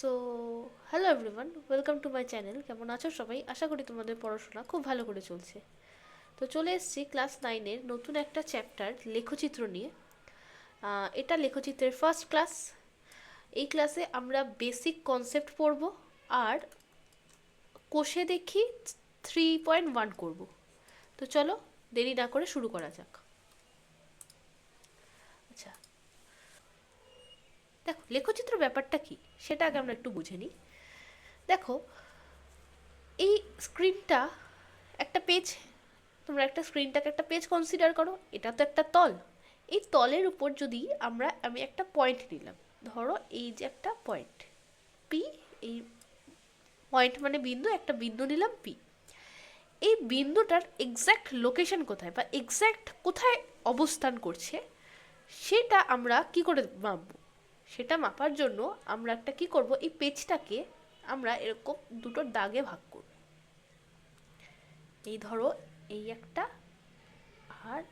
So hello everyone welcome to my channel কেমন আছো সবাই? আশা করি তোমাদের পড়াশোনা খুব ভালো করে চলছে। তো চলে এসেছি ক্লাস নাইনের নতুন একটা চ্যাপ্টার লেখচিত্র নিয়ে। এটা লেখচিত্রের ফার্স্ট ক্লাস এই ক্লাসে আমরা বেসিক কনসেপ্ট পড়ব আর কোষে দেখি থ্রি পয়েন্ট ওয়ান করব। তো চলো দেরি না করে শুরু করা যাক আচ্ছা দেখো, লেখচিত্র ব্যাপারটা কি? সেটা আগে আমরা একটু বুঝে নিই। দেখো, এই স্ক্রিনটা একটা পেজ তোমরা একটা স্ক্রিনটাকে একটা পেজ কনসিডার করো, এটা তো একটা তল। এই তলের উপর যদি আমরা, আমি একটা পয়েন্ট নিলাম, ধরো এই যে একটা পয়েন্ট পি এই পয়েন্ট মানে বিন্দু, একটা বিন্দু নিলাম পি এই বিন্দুটার এক্স্যাক্ট লোকেশন কোথায় বা এক্স্যাক্ট কোথায় অবস্থান করছে, সেটা আমরা কি করে মাপবো? সেটা মাপার জন্য আমরা একটা কি করব? এই পেজটাকে আমরা এরকম দুটো দাগে ভাগ করব। এই ধরো এই একটা আর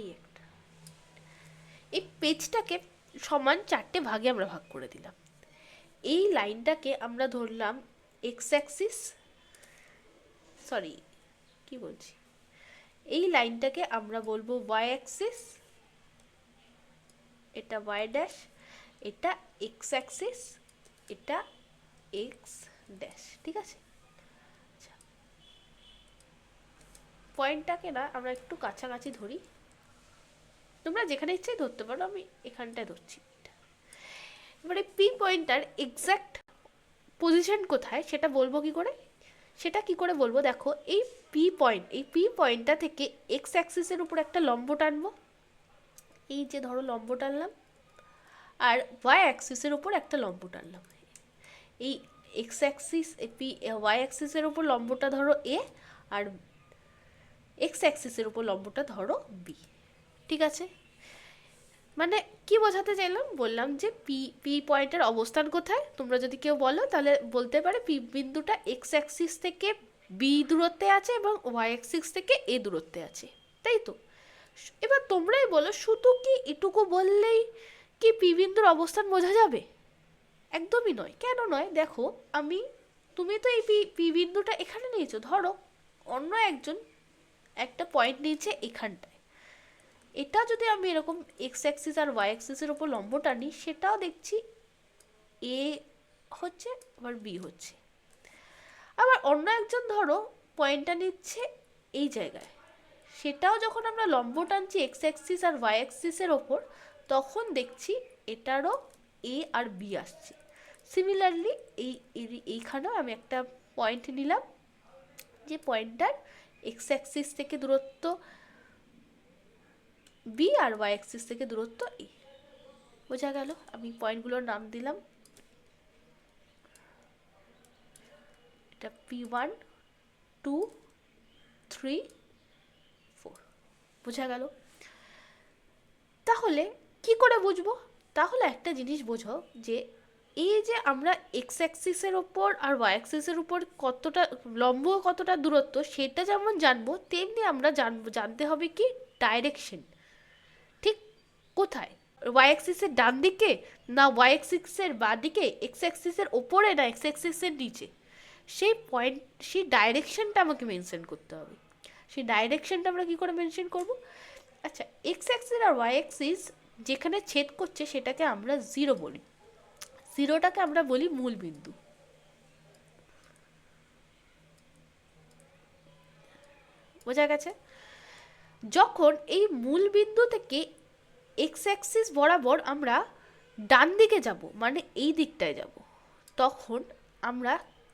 এই একটা। এই পেজটাকে সমান চারটে ভাগে আমরা ভাগ করে দিলাম। এই লাইনটাকে আমরা ধরলাম এক্স অ্যাক্সিস সরি কি বলছি? এই লাইনটাকে আমরা বলব ওয়াই অ্যাক্সিস এটা ওয়াই ড্যাশ এটা এক্স অ্যাক্সিস এটা এক্স ড্যাশ ঠিক আছে? আচ্ছা। পয়েন্টটাকে না আমরা একটু কাছাকাছি ধরি। তোমরা যেখানে ইচ্ছেই ধরতে পারো, আমি এখানটায় ধরছি। এবারে পি পয়েন্টটার এক্স্যাক্ট পজিশন কোথায়, সেটা বলব কি করে? সেটা কি করে বলব? দেখো, এই পি পয়েন্ট এই পি পয়েন্টটা থেকে এক্স অ্যাক্সিসের উপর একটা লম্ব টানবো। এই যে ধরো লম্ব টানলাম, আর ওয়াই অ্যাক্সিসের ওপর একটা লম্ব টানলাম। এই এক্স অ্যাক্সিস পি ওয়াই অ্যাক্সিসের ওপর লম্বটা ধরো এ আর এক্স অ্যাক্সিসের ওপর লম্বটা ধরো বি ঠিক আছে? মানে কি বোঝাতে চাইলাম? বললাম যে পি পি পয়েন্টের অবস্থান কোথায়? তোমরা যদি কেউ বলো, তাহলে বলতে পারে পি বিন্দুটা এক্স অ্যাক্সিস থেকে বি দূরত্বে আছে এবং ওয়াই অ্যাক্সিস থেকে এ দূরত্বে আছে। তাই তো? এবার তোমরাই বলো, শুধু কি এটুকু বললেই কি পি বিন্দুর অবস্থান বোঝা যাবে? একদমই নয়। কেন নয়? দেখো, আমি, তুমি তো এই পি বিন্দুটা এখানে নিয়েছো। ধরো, অন্য একজন একটা পয়েন্ট নিয়েছে এখানটায়। এটা যদি আমি এরকম এক্স অ্যাক্সিস আর ওয়াই অ্যাক্সিসের ওপর লম্ব টানি, সেটাও দেখছি এ হচ্ছে, আবার বি হচ্ছে। আবার অন্য একজন ধরো পয়েন্টটা নিচ্ছে এই জায়গায়। সেটাও যখন আমরা লম্ব টানছি এক্স অ্যাক্সিস আর ওয়াই অ্যাক্সিসের ওপর, তখন দেখছি এটারও এ আর বি আসছে। সিমিলারলি এই এইখানেও আমি একটা পয়েন্ট নিলাম যে পয়েন্টটার এক্স অ্যাক্সিস থেকে দূরত্ব বি আর ওয়াই অ্যাক্সিস থেকে দূরত্ব এ। বোঝা গেল? আমি পয়েন্টগুলোর নাম দিলাম। এটা পি ওয়ান, টু, থ্রি বোঝা গেল। তাহলে কি করে বুঝব? তাহলে একটা জিনিস বোঝো যে এই যে আমরা এক্স অ্যাক্সিসের ওপর আর ওয়াই অ্যাক্সিসের উপর কতটা লম্ব কতটা দূরত্ব সেটা যেমন জানব, তেমনি আমরা জানব, জানতে হবে কি ডাইরেকশন ঠিক কোথায়? ওয়াই অ্যাক্সিসের ডান দিকে না ওয়াই অ্যাক্সিসের বাঁ দিকে এক্স অ্যাক্সিসের ওপরে না এক্স অ্যাক্সিসের নিচে? সেই পয়েন্ট সেই ডাইরেকশনটা আমাকে মেনশন করতে হবে। সেই ডাইরেকশনটা আমরা কী করে মেনশন করব? আচ্ছা এক্স অ্যাক্সিস আর ওয়াই অ্যাক্সিস যেখানে ছেদ করছে সেটাকে আমরা জিরো বলি। জিরোটাকে আমরা বলি মূল বিন্দু। বোঝা গেছে? যখন এই মূল বিন্দু থেকে এক্স অ্যাক্সিস বরাবর আমরা ডান দিকে যাব মানে এই দিকটায় যাব, তখন আমরা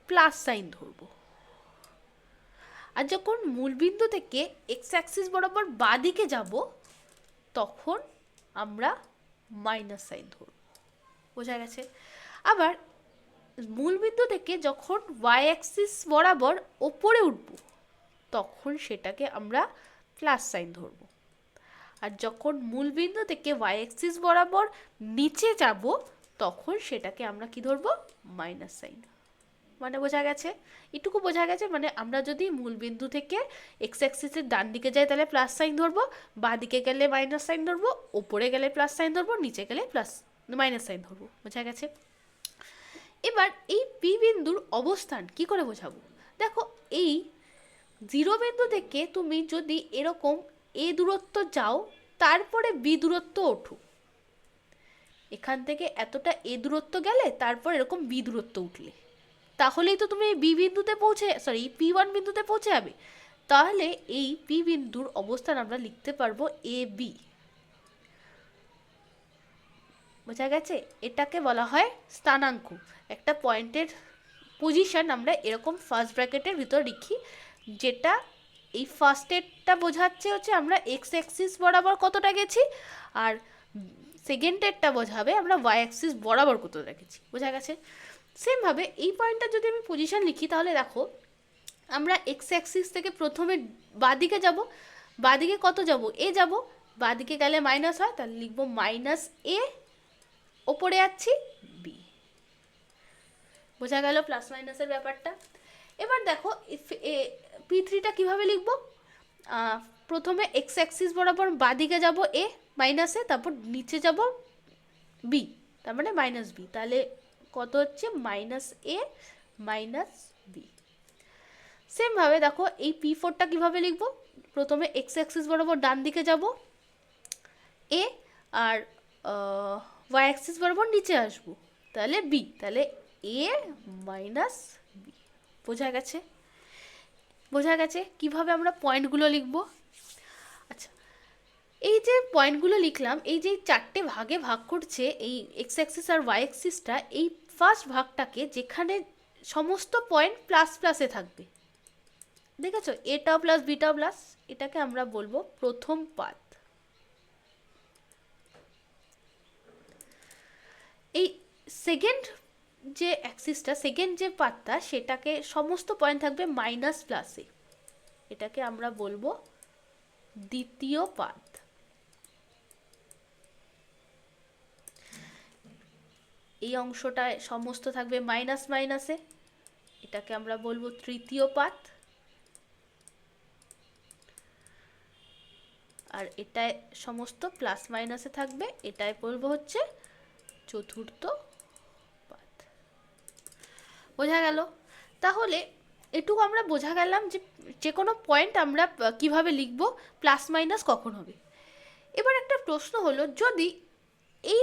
প্লাস সাইন ধরব। আর যখন মূলবিন্দু থেকে এক্স অ্যাক্সিস বরাবর বাদিকে যাব, তখন আমরা মাইনাস সাইন ধরব। বোঝা গেছে? আবার মূলবিন্দু থেকে যখন ওয়াই অ্যাক্সিস বরাবর ওপরে উঠব, তখন সেটাকে আমরা প্লাস সাইন ধরব। আর যখন মূলবিন্দু থেকে ওয়াই অ্যাক্সিস বরাবর নিচে যাব, তখন সেটাকে আমরা কি ধরবো? মাইনাস সাইন মানে বোঝা গেছে? এটুকু বোঝা গেছে মানে আমরা যদি মূলবিন্দু থেকে এক্স অ্যাক্সিসের ডান দিকে যাই, তাহলে প্লাস সাইন ধরবো। বাঁ দিকে গেলে মাইনাস সাইন ধরবো ওপরে গেলে প্লাস সাইন ধরবো, নিচে গেলে প্লাস মাইনাস সাইন ধরবো। বোঝা গেছে? এবার এই পি বিন্দুর অবস্থান কি করে বোঝাবো? দেখো, এই জিরো বিন্দু থেকে তুমি যদি এরকম এ দূরত্ব যাও, তারপরে বি দূরত্ব ওঠো এখান থেকে এতটা এ দূরত্ব গেলে, তারপর এরকম বি দূরত্ব উঠলে। তাহলেই তো তুমি বি বিন্দুতে পৌঁছে সরি পি ওয়ান বিন্দুতে পৌঁছে যাবে। তাহলে এই পি বিন্দুর অবস্থান আমরা লিখতে পারব এ বি বোঝা গেছে? এটাকে বলা হয় স্থানাঙ্ক একটা পয়েন্টের পজিশন আমরা এরকম ফার্স্ট ব্র্যাকেটের ভিতর লিখি, যেটা এই ফার্স্টেরটা বোঝাচ্ছে হচ্ছে আমরা এক্স অ্যাক্সিস বরাবর কতটা গেছি, আর সেকেন্ডেরটা বোঝাবে আমরা ওয়াই অ্যাক্সিস বরাবর কতটা গেছি। বোঝা গেছে? সেমভাবে এই পয়েন্টটা যদি আমি পজিশন লিখি, তাহলে দেখো, আমরা এক্স অ্যাক্সিস থেকে প্রথমে বাদিকে যাব, বাদিকে কত যাব? এ যাব, বাদিকে গেলে মাইনাস হয়, তাহলে লিখব মাইনাস এ ওপরে যাচ্ছি বি বোঝা গেল প্লাস মাইনাসের ব্যাপারটা? এবার দেখো পি থ্রিটা কীভাবে লিখব? প্রথমে এক্স অ্যাক্সিস বরাবর বাদিকে যাব এ মাইনাসে তারপর নিচে যাব বি তার মানে মাইনাস বি তাহলে কত হচ্ছে? মাইনাস এ মাইনাস বি সেমভাবে দেখো, এই পি ফোরটা কীভাবে লিখব? প্রথমে এক্স অ্যাক্সিস বরাবর ডান দিকে যাব। এ আর ওয়াই অ্যাক্সিস বরাবর নিচে আসব। তাহলে বি তাহলে এ মাইনাস বি বোঝা গেছে? বোঝা গেছে? কীভাবে আমরা পয়েন্টগুলো লিখব? আচ্ছা এই যে পয়েন্টগুলো লিখলাম, এই যে চারটে ভাগে ভাগ করছে, এই এক্স অ্যাক্সিস আর ওয়াই অ্যাক্সিসটা এই ফার্স্ট ভাগটাকে যেখানে সমস্ত পয়েন্ট প্লাস প্লাসে থাকবে। দেখেছ? এটা প্লাস বিটা প্লাস এটাকে আমরা বলব প্রথম পাত। এই সেকেন্ড যে অ্যাক্সিসটা সেকেন্ড যে পাতটা, সেটাকে সমস্ত পয়েন্ট থাকবে মাইনাস প্লাসে এটাকে আমরা বলব দ্বিতীয় পাত। এই অংশটায় সমস্ত থাকবে মাইনাস মাইনাসে এটাকে আমরা বলব তৃতীয় পাত। আর এটায় সমস্ত প্লাস মাইনাসে থাকবে এটায় বলব হচ্ছে চতুর্থ পাত। বোঝা গেল? তাহলে এটুকু আমরা বোঝা গেলাম যে যে কোনো পয়েন্ট আমরা কীভাবে লিখব প্লাস মাইনাস কখন হবে? এবার একটা প্রশ্ন হলো, যদি এই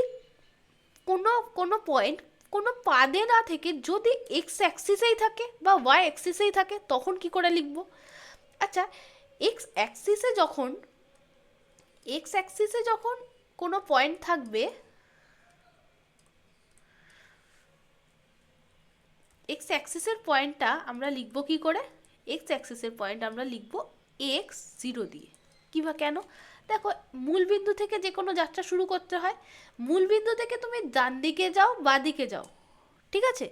কোনো কোনো পয়েন্ট কোনো পাদে না থেকে যদি এক্স অ্যাক্সিসেই থাকে বা ওয়াই অ্যাক্সিসেই থাকে, তখন কি করে লিখব? আচ্ছা এক্স অ্যাক্সিসে যখন এক্স অ্যাক্সিসে যখন কোনো পয়েন্ট থাকবে এক্স অ্যাক্সিসের পয়েন্টটা আমরা লিখব কি করে? এক্স অ্যাক্সিসের পয়েন্ট আমরা লিখব এক্স জিরো দিয়ে। কিবা কেন? দেখো, মূল বিন্দু থেকে যে কোনো যাত্রা শুরু করতে হয়। মূল বিন্দু থেকে তুমি ডান দিকে যাও, বা দিকে যাও। ঠিক আছে?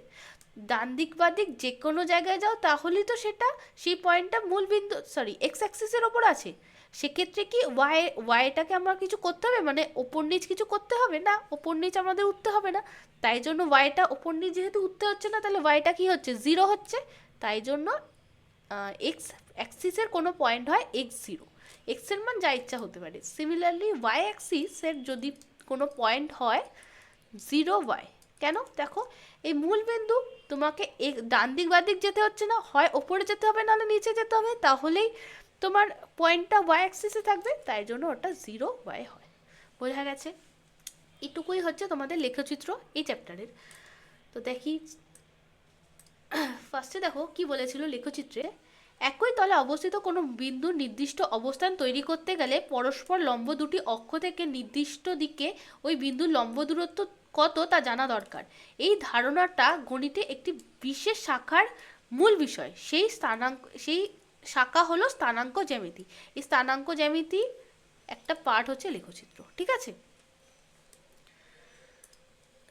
ডান দিক, বা দিক যে কোনো জায়গায় যাও, তাহলেই তো সেটা সেই পয়েন্টটা মূল বিন্দু সরি এক্স অ্যাক্সিসের ওপর আছে। সেক্ষেত্রে কি ওয়াই ওয়াইটাকে আমরা কিছু করতে হবে? মানে ওপর নিচ কিছু করতে হবে না? ওপর নিচ আমাদের উঠতে হবে না। তাই জন্য ওয়াইটা ওপর নিচ যেহেতু উঠতে হচ্ছে না, তাহলে ওয়াইটা কি হচ্ছে? জিরো হচ্ছে। তাই জন্য এক্স অ্যাক্সিসের কোনো পয়েন্ট হয় এক্স জিরো এক্সের মান যা ইচ্ছা হতে পারে। সিমিলারলি ওয়াই অ্যাক্সিসের যদি কোনো পয়েন্ট হয় জিরো ওয়াই কেন? দেখো, এই মূল বিন্দু তোমাকে ডান দিক বা দিক যেতে হচ্ছে না, হয় ওপরে যেতে হবে, নাহলে নিচে যেতে হবে, তাহলেই তোমার পয়েন্টটা ওয়াই অ্যাক্সিসে থাকবে, তাই জন্য ওটা জিরো ওয়াই হয়। বোঝা গেছে? এটুকুই হচ্ছে তোমাদের লেখচিত্র এই চ্যাপ্টারের তো দেখি। ফার্স্টে দেখো কি বলেছিল লেখচিত্রে? একই তলে অবস্থিত কোনো বিন্দুর নির্দিষ্ট অবস্থান তৈরি করতে গেলে পরস্পর লম্ব দুটি অক্ষ থেকে নির্দিষ্ট দিকে ওই বিন্দুর লম্ব দূরত্ব কত তা জানা দরকার। এই ধারণাটা গণিতে একটি বিশেষ শাখার মূল বিষয়। সেই স্থানাঙ্ক, সেই শাখা হলো স্থানাঙ্ক জ্যামিতি। এই স্থানাঙ্ক জ্যামিতি একটা পার্ট হচ্ছে লেখচিত্র, ঠিক আছে?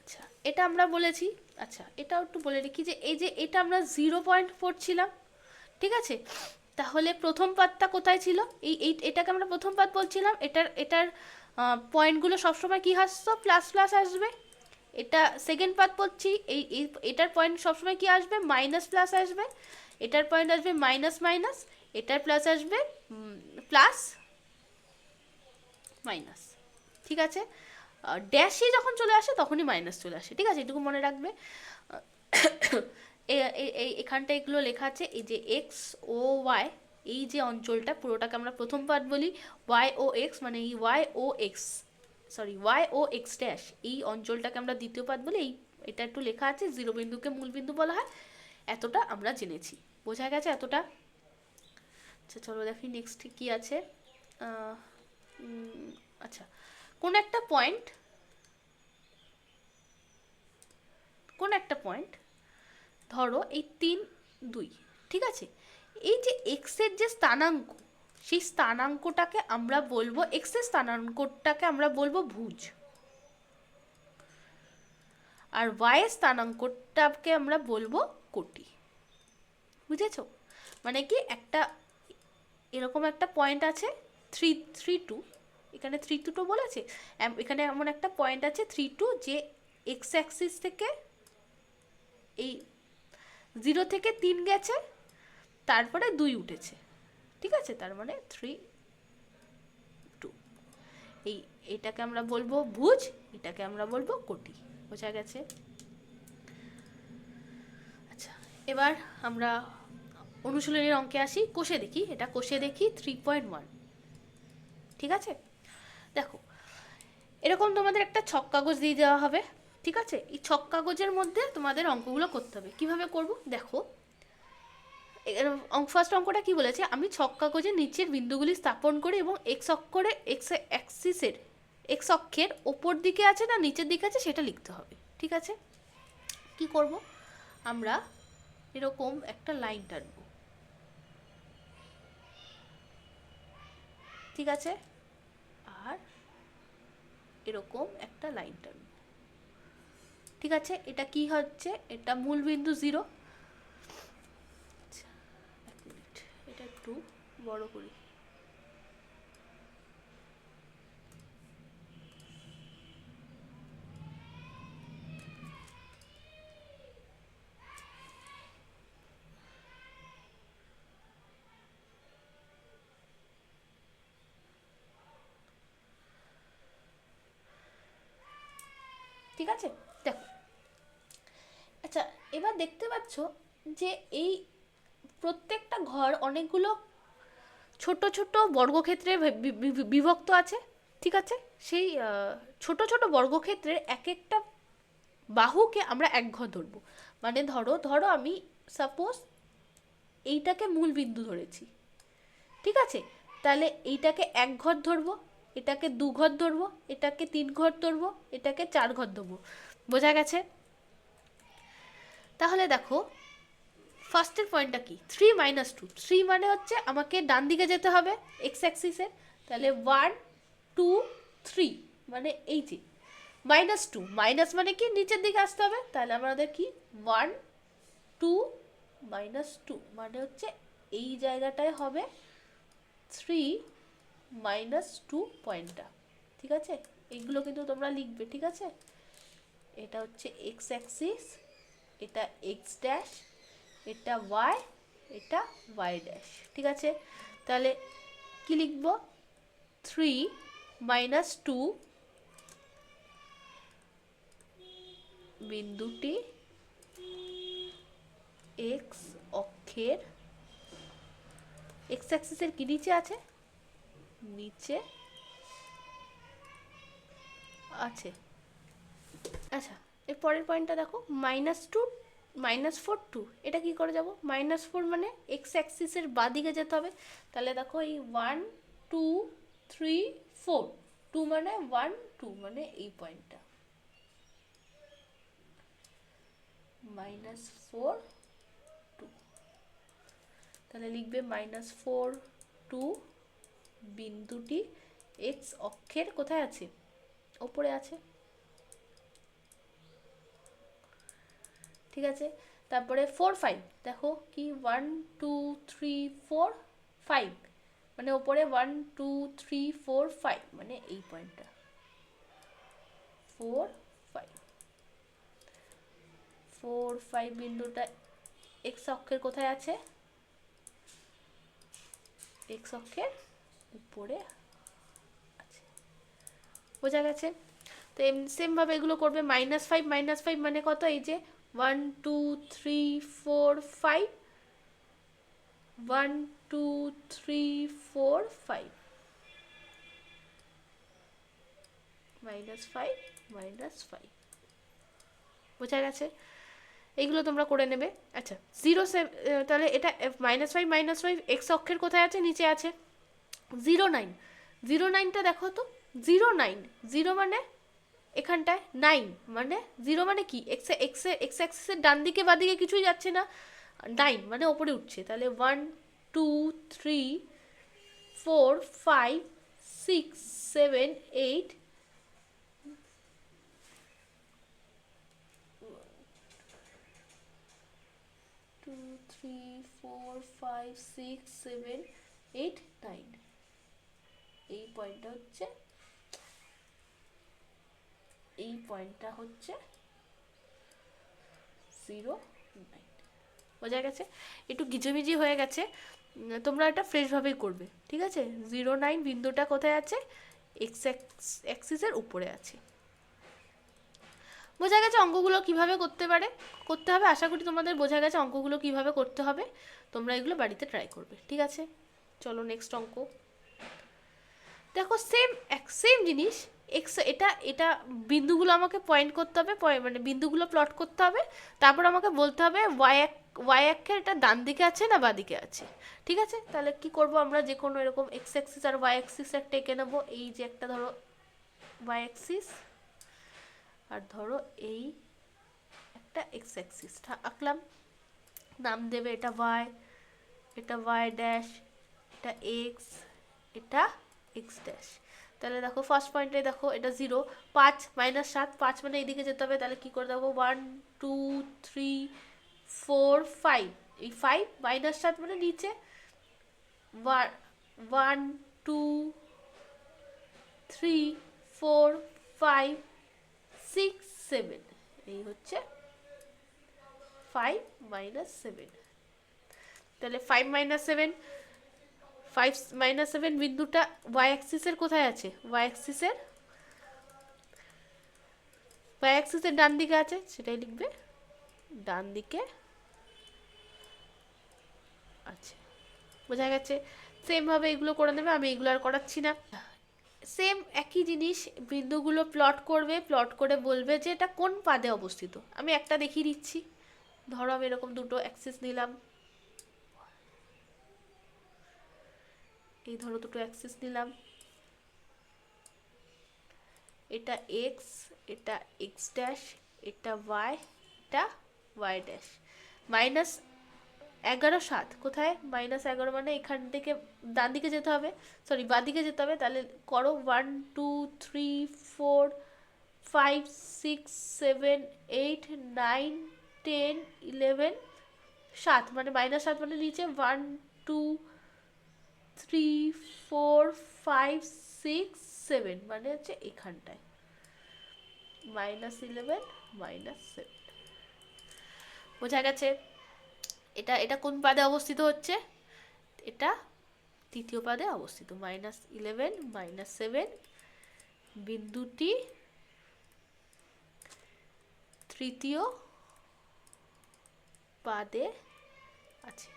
আচ্ছা এটা আমরা বলেছি আচ্ছা এটাও একটু বলে রেখি যে এই যে এটা আমরা জিরো পয়েন্ট পড়ছিলাম ঠিক আছে? তাহলে প্রথম পাতটা কোথায় ছিল? এই এই, এটাকে আমরা প্রথম পাত বলছিলাম। এটার এটার পয়েন্টগুলো সবসময় কী আসতো প্লাস প্লাস আসবে। এটা সেকেন্ড পাত পড়ছি এই এটার পয়েন্ট সবসময় কি আসবে? মাইনাস, প্লাস আসবে। এটার পয়েন্ট আসবে মাইনাস মাইনাস। এটার প্লাস আসবে প্লাস, মাইনাস। ঠিক আছে? ড্যাশে যখন চলে আসে, তখনই মাইনাস চলে আসে। ঠিক আছে? এটুকু মনে রাখবে। এখানটা এগুলো লেখা আছে, এই যে এক্স ও ওয়াই এই যে অঞ্চলটা, পুরোটাকে আমরা প্রথম পার্ট বলি ওয়াই ও এক্স মানে এই Y O X sorry Y O X dash এই অঞ্চলটাকে আমরা দ্বিতীয় পার্ট বলি, এই, এটা একটু লেখা আছে, জিরো বিন্দুকে মূল বিন্দু বলা হয়, এতটা আমরা জেনেছি, বোঝা গেছে এতটা? আচ্ছা চলো দেখি নেক্সট কি আছে আচ্ছা কোন একটা পয়েন্ট কোন একটা পয়েন্ট ধরো এই তিন, দুই, ঠিক আছে? এই যে এক্সের যে স্থানাঙ্ক, সেই স্থানাঙ্কটাকে আমরা বলব এক্সের স্থানাঙ্কটাকে আমরা বলব ভুজ। আর ওয়াই স্থানাঙ্কটাকে আমরা বলব কোটি। বুঝেছ? মানে কি একটা, এরকম একটা পয়েন্ট আছে থ্রি থ্রি টু এখানে থ্রি টু তো বলেছে? এখানে এমন একটা পয়েন্ট আছে থ্রি টু যে এক্স অ্যাক্সিস থেকে এই জিরো থেকে তিন গেছে, তারপরে দুই উঠেছে। ঠিক আছে? তার মানে থ্রি টু এই এটাকে আমরা বলব ভুজ, এটাকে আমরা বলব কোটি। বোঝা গেছে? আচ্ছা এবার আমরা অনুশীলনের অঙ্কে আসি। কোষে দেখি, এটা কোষে দেখি থ্রি পয়েন্ট ওয়ান ঠিক আছে? দেখো, এরকম তোমাদের একটা ছক কাগজ দিয়ে দেওয়া হবে। ঠিক আছে? এই ছক কাগজের মধ্যে তোমাদের অঙ্কগুলো করতে হবে। কীভাবে করব? দেখো। অঙ্ক ফার্স্ট অঙ্কটা কি বলেছে? আমি ছক কাগজের নিচের বিন্দুগুলি স্থাপন করে এবং এক্স অক্ষরে এক্স অ্যাক্সিসের এক্স অক্ষের ওপর দিকে আছে না নিচের দিকে আছে সেটা লিখতে হবে। ঠিক আছে? কি করব? আমরা এরকম একটা লাইন টানবো। ঠিক আছে? আর এরকম একটা লাইন টানবো। ঠিক আছে? এটা কি হচ্ছে? এটা মূল বিন্দু জিরো আচ্ছা, এটা একটু বড় করি। ঠিক আছে? দেখো আচ্ছা এবার দেখতে পাচ্ছ যে এই প্রত্যেকটা ঘর অনেকগুলো ছোট ছোট বর্গক্ষেত্রে বিভক্ত আছে, ঠিক আছে? সেই ছোট ছোট বর্গক্ষেত্রের এক একটা বাহুকে আমরা এক ঘর ধরবো। মানে ধরো ধরো আমি সাপোজ এইটাকে মূল বিন্দু ধরেছি, ঠিক আছে? তাহলে এইটাকে এক ঘর ধরবো, এটাকে দু ঘর ধরবো, এটাকে তিন ঘর ধরবো, এটাকে চার ঘর ধরবো। বোঝা গেছে? তাহলে দেখো ফার্স্টের পয়েন্টটা কি? থ্রি মাইনাস টু থ্রি মানে হচ্ছে আমাকে ডান দিকে যেতে হবে এক্স অ্যাক্সিসে তাহলে ওয়ান টু থ্রি মানে এই যে মাইনাস টু মাইনাস মানে কি? নিচের দিকে আসতে হবে। তাহলে আমাদের কি? ওয়ান টু মাইনাস টু মানে হচ্ছে এই জায়গাটায় হবে থ্রি মাইনাস টু। পয়েন্টটা ঠিক আছে? এগুলো কিন্তু তোমরা লিখবে, ঠিক আছে? এটা হচ্ছে এক্স অ্যাক্সিস এটা এক্স ড্যাশ এটা ওয়াই এটা ওয়াই ড্যাশ ঠিক আছে? তাহলে কি লিখব? থ্রি মাইনাস টু বিন্দুটি এক্স অক্ষের এক্স অ্যাক্সিসের কি নিচে আছে? নিচে আছে। আচ্ছা এর পরের পয়েন্টটা দেখো minus two minus four two এটা কি করে যাব? মাইনাস ফোর মানে এক্স অ্যাক্সিসের বাদিকে যেতে হবে। তাহলে দেখো এই one two three four two মানে ওয়ান টু মানে এই পয়েন্টটা মাইনাস ফোর টু তাহলে লিখবে মাইনাস ফোর টু বিন্দুটি এক্স অক্ষের কোথায় আছে? ওপরে আছে। ঠিক আছে? তারপরে ফোর ফাইভ দেখো কি one two three four five মানে ওপরে one two three four five মানে এই পয়েন্টটা ফোর ফাইভ ফোর ফাইভ বিন্দুটা এক্স অক্ষের কোথায় আছে? এক্স অক্ষের উপরে আছে। বোঝা গেছে? তো সেম সেমভাবে এগুলো করবে মাইনাস ফাইভ মাইনাস ফাইভ মানে কত? এই যে one two three four five one two three four five minus five minus five বোঝা গেছে? এইগুলো তোমরা করে নেবে। আচ্ছা জিরো তাহলে এটা minus five minus five X অক্ষের কোথায় আছে? নিচে আছে। জিরো নাইন জিরো নাইনটা দেখো তো? জিরো নাইন জিরো মানে এখানটায় নাইন মানে জিরো মানে কি? এক্স এক্স এক্স অ্যাক্সিসের ডান দিকে, বা দিকে কিছুই যাচ্ছে না। নাইন মানে ওপরে উঠছে। তাহলে one two three four five six seven eight two three four five six seven eight nine এই পয়েন্টটা হচ্ছে এই পয়েন্টটা হচ্ছে জিরো নাইন বোঝা গেছে? একটু গিজমিজি হয়ে গেছে। তোমরা এটা ফ্রেশভাবেই করবে, ঠিক আছে? জিরো নাইন বিন্দুটা কোথায় আছে? এক্স অ্যাক্সিসের উপরে আছে। বোঝা গেছে অঙ্কগুলো কীভাবে করতে পারে? করতে হবে, আশা করি তোমাদের বোঝা গেছে অঙ্কগুলো কীভাবে করতে হবে। তোমরা এগুলো বাড়িতে ট্রাই করবে, ঠিক আছে? চলো নেক্সট অঙ্ক। দেখো সেম এক সেম জিনিস এক্স এটা এটা বিন্দুগুলো আমাকে পয়েন্ট করতে হবে মানে বিন্দুগুলো প্লট করতে হবে, তারপর আমাকে বলতে হবে ওয়াই এক ওয়াই অক্ষের এটা ডান দিকে আছে না বা দিকে আছে। ঠিক আছে? তাহলে কি করব আমরা? যে কোনো এরকম এক্স অ্যাক্সিস আর ওয়াই অ্যাক্সিস একটা এঁকে নেব। এই যে একটা ধরো ওয়াই অ্যাক্সিস আর ধরো এই একটা এক্স অ্যাক্সিস আঁকলাম। নাম দেবে এটা ওয়াই এটা ওয়াই ড্যাশ এটা এক্স এটা এক্স ড্যাশ তাহলে দেখো ফার্স্ট পয়েন্টে দেখো এটা জিরো পাঁচ মাইনাস সাত, পাঁচ মানে এইদিকে যেতে হবে, তাহলে কী করে দেবো? One two three four five এই ফাইভ মাইনাস সাত মানে নিচে। One two three four five six seven এই হচ্ছে ফাইভ মাইনাস সেভেন তাহলে five minus seven five minus seven বিন্দুটা ওয়াই অ্যাক্সিসের কোথায় আছে? ওয়াই অ্যাক্সিসের ওয়াই অ্যাক্সিসের ডান দিকে আছে, সেটাই লিখবে। ডান দিকে আছে। বোঝা গেছে? সেমভাবে এগুলো করে নেবে, আমি এগুলো আর করাচ্ছি না। সেম একই জিনিস, বিন্দুগুলো প্লট করবে প্লট করে বলবে যে এটা কোন পাদে অবস্থিত। আমি একটা দেখিয়ে দিচ্ছি। ধরো আমি এরকম দুটো অ্যাক্সিস নিলাম। এই ধরো দুটো অ্যাক্সিস নিলাম। এটা এক্স এটা এক্স ড্যাশ এটা ওয়াই এটা ওয়াই ড্যাশ মাইনাস এগারো সাত, কোথায়? মাইনাস এগারো মানে এখান থেকে ডান দিকে যেতে হবে। সরি বাঁ দিকে যেতে হবে। তাহলে করো one two three four five six seven eight nine ten eleven সাত। মানে মাইনাস সাত মানে নিচে। One two three four five six seven মানে হচ্ছে এখানটায়। মাইনাস ইলেভেন মাইনাস সেভেন বোঝা গেছে? এটা এটা কোন পাদে অবস্থিত হচ্ছে? এটা তৃতীয় পাদে অবস্থিত। মাইনাস ইলেভেন মাইনাস সেভেন বিন্দুটি তৃতীয় পাদে আছে।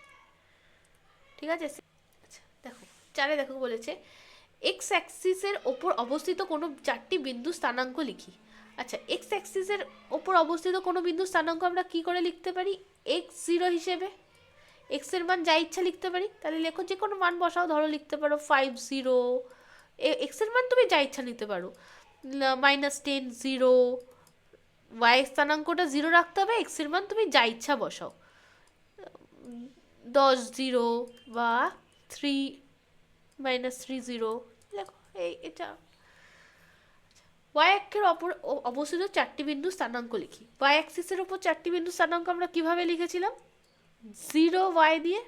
ঠিক আছে? চারে দেখো বলেছে এক্স অ্যাক্সিসের ওপর অবস্থিত কোনো চারটি বিন্দু স্থানাঙ্ক লিখি। আচ্ছা এক্স অ্যাক্সিসের ওপর অবস্থিত কোনো বিন্দু স্থানাঙ্ক আমরা কি করে লিখতে পারি? এক্স জিরো হিসেবে। এক্সের মান যা ইচ্ছা লিখতে পারি। তাহলে লেখো যে কোনো মান বসাও, ধরো লিখতে পারো ফাইভ জিরো এক্সের মান তুমি যা ইচ্ছা নিতে পারো। মাইনাস টেন জিরো ওয়াই স্থানাঙ্কটা জিরো রাখতে হবে এক্সের মান তুমি যা ইচ্ছা বসাও। দশ জিরো বা থ্রি মাইনাস থ্রি জিরো দেখো, এই, এটা। ওয়াই অক্ষের অপর অবস্থিত চারটি বিন্দু স্থানাঙ্ক লিখি। ওয়াই অ্যাক্সিসের ওপর চারটি বিন্দু স্থানাঙ্ক আমরা কীভাবে লিখেছিলাম? জিরো ওয়াই দিয়ে।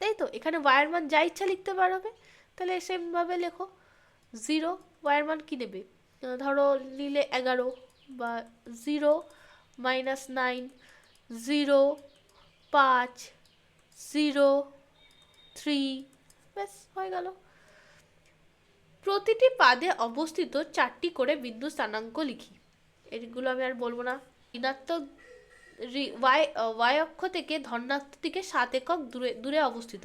তাই তো, এখানে ওয়াইয়ের মান যা ইচ্ছা লিখতে পারবে। তাহলে সেমভাবে লেখো। জিরো ওয়াইয়ের মান কী নেবে? ধরো, নিলে এগারো বা জিরো মাইনাস নাইন জিরো পাঁচ জিরো থ্রি ব্যাস, হয়ে গেল। প্রতিটি পাদে অবস্থিত চারটি করে বিন্দু স্থানাঙ্ক লিখি। এগুলো আমি আর বলব না। ঋণাত্মক ওয়াই ওয়াই অক্ষ থেকে ধনাত্মক দিকে সাত একক দূরে দূরে অবস্থিত।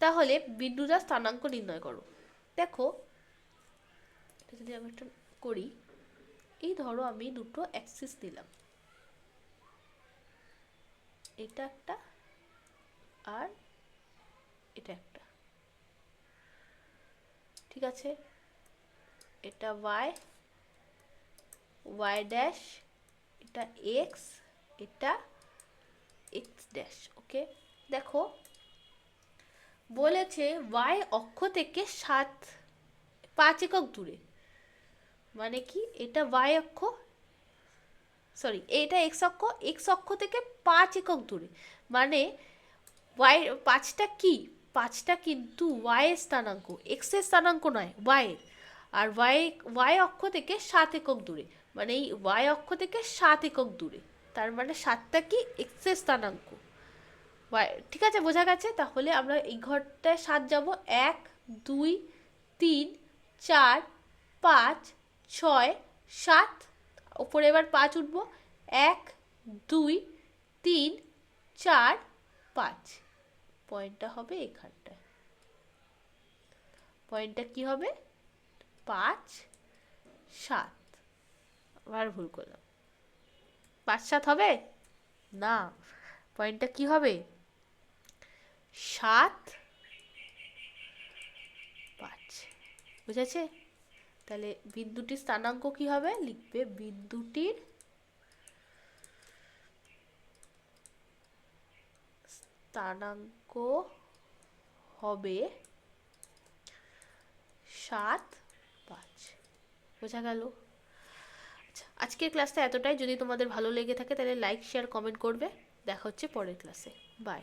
তাহলে বিন্দুটার স্থানাঙ্ক নির্ণয় করো। দেখো যদি আমি একটা করি, এই ধরো আমি দুটো অ্যাক্সিস দিলাম। এটা একটা আর এটা একটা। ঠিক আছে? এটা ওয়াই ওয়াই ড্যাশ এটা এক্স এটা এক্স ড্যাশ ওকে দেখো, বলেছে ওয়াই অক্ষ থেকে সাত, পাঁচ একক দূরে। মানে কি? এটা ওয়াই অক্ষ সরি এটা এক্স অক্ষ এক্স অক্ষ থেকে পাঁচ একক দূরে। মানে ওয়াই পাঁচটা কি? পাঁচটা কিন্তু ওয়াইয়ের স্থানাঙ্ক এক্সের স্থানাঙ্ক নয় ওয়াইয়ের আর ওয়াই ওয়াই অক্ষ থেকে সাত একক দূরে মানে এই ওয়াই অক্ষ থেকে সাত একক দূরে। তার মানে সাতটা কি? এক্সের স্থানাঙ্ক। ওয়াই ঠিক আছে, বোঝা গেছে? তাহলে আমরা এই ঘরটায় সাত যাব। এক, দুই, তিন, চার, পাঁচ, ছয়, সাত। ওপরে এবার পাঁচ উঠবো। এক, দুই, তিন, চার, পাঁচ। পয়েন্টটা হবে এখানটায়। পয়েন্টটা কি হবে? পাঁচ, সাত। আবার ভুল করলাম। পাঁচ, সাত হবে? না। পয়েন্টটা কি হবে? সাত, পাঁচ। বুঝেছে? তাহলে বিন্দুটির স্থানাঙ্ক কি হবে? লিখবে বিন্দুটির স্থানাঙ্ক হবে সাত পাঁচ। বোঝা গেল? আচ্ছা আজকের ক্লাসটা এতটাই। যদি তোমাদের ভালো লেগে থাকে, তাহলে লাইক শেয়ার কমেন্ট করবে। দেখা হচ্ছে পরের ক্লাসে। বাই